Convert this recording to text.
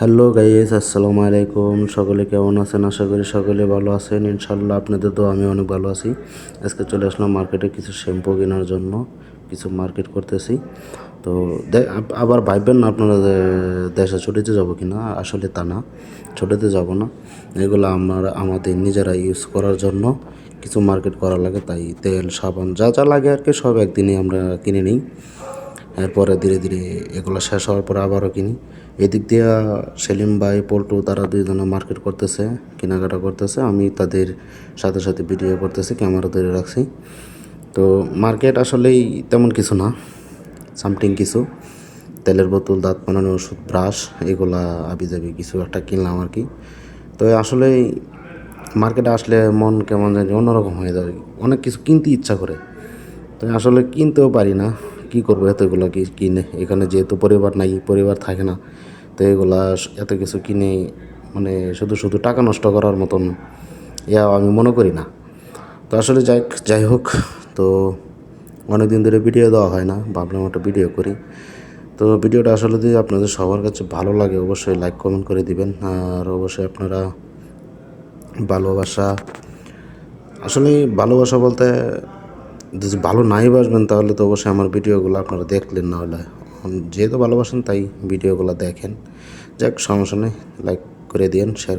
Hello guys, আসসালামু আলাইকুম। সকলে কেমন আছেন? আশা করি সকলে ভালো আছেন। ইনশাল্লাহ আপনাদের তো আমি অনেক ভালো আছি। আজকে চলে আসলাম মার্কেটে কিছু শ্যাম্পু কেনার জন্য, কিছু মার্কেট করতেছি। তো আবার ভাববেন না আপনারা দেশে ছুটিতে যাব কি না আসলে তা না, ছুটিতে যাব না। এগুলো আমার, আমাদের নিজেরা ইউজ করার জন্য কিছু মার্কেট করা লাগে, তাই তেল, সাবান যা যা লাগে আর কি, সব একদিনই আমরা কিনে নিই। এরপরে ধীরে ধীরে এগুলো শেষ হওয়ার পরে আবারও কিনি। এদিক দিয়ে সেলিম ভাই, পল্টু, তারা দুইজনে মার্কেট করতেছে, কেনাকাটা করতেছে। আমি তাদের সাথে সাথে ভিডিও করতেছি, ক্যামেরা ধরে রাখছি। তো মার্কেট আসলেই তেমন কিছু না, সামথিং কিছু। তেলের বোতল, দাঁত বানানোর ওষুধ, ব্রাশ, এগুলা আবি যাবি কিছু একটা কিনলাম আর কি। তো আসলেই মার্কেটে আসলে মন কেমন জানি অন্যরকম হয়ে যায়। অনেক কিছু কিনতে ইচ্ছা করে। তো আসলে কিনতেও পারি না। কি করব এতগুলো কি কিনে? এখানে যেহেতু পরিবার নাই, পরিবার থাকে না, তো এগুলা এত কিছু কিনে মানে শুধু শুধু টাকা নষ্ট করার মতন ইয়া আমি মনে করি না। তো আসলে যাই যাই হোক, তো অনেক দিন ধরে ভিডিও দেওয়া হয় না, ভাবলাম একটা ভিডিও করি। তো ভিডিওটা আসলে যদি আপনাদের সবার কাছে ভালো লাগে, অবশ্যই লাইক, কমেন্ট করে দিবেন। আর অবশ্যই আপনারা ভালোবাসা, আসলে ভালোবাসা বলতে যদি ভালো নাই বাসবেন, তাহলে তো অবশ্যই আমার ভিডিওগুলো আপনারা দেখলেন না হলে যেহেতু ভালোবাসেন, তাই ভিডিওগুলো দেখেন। যাক, সমস্যা নেই। লাইক করে দিন শেয়ার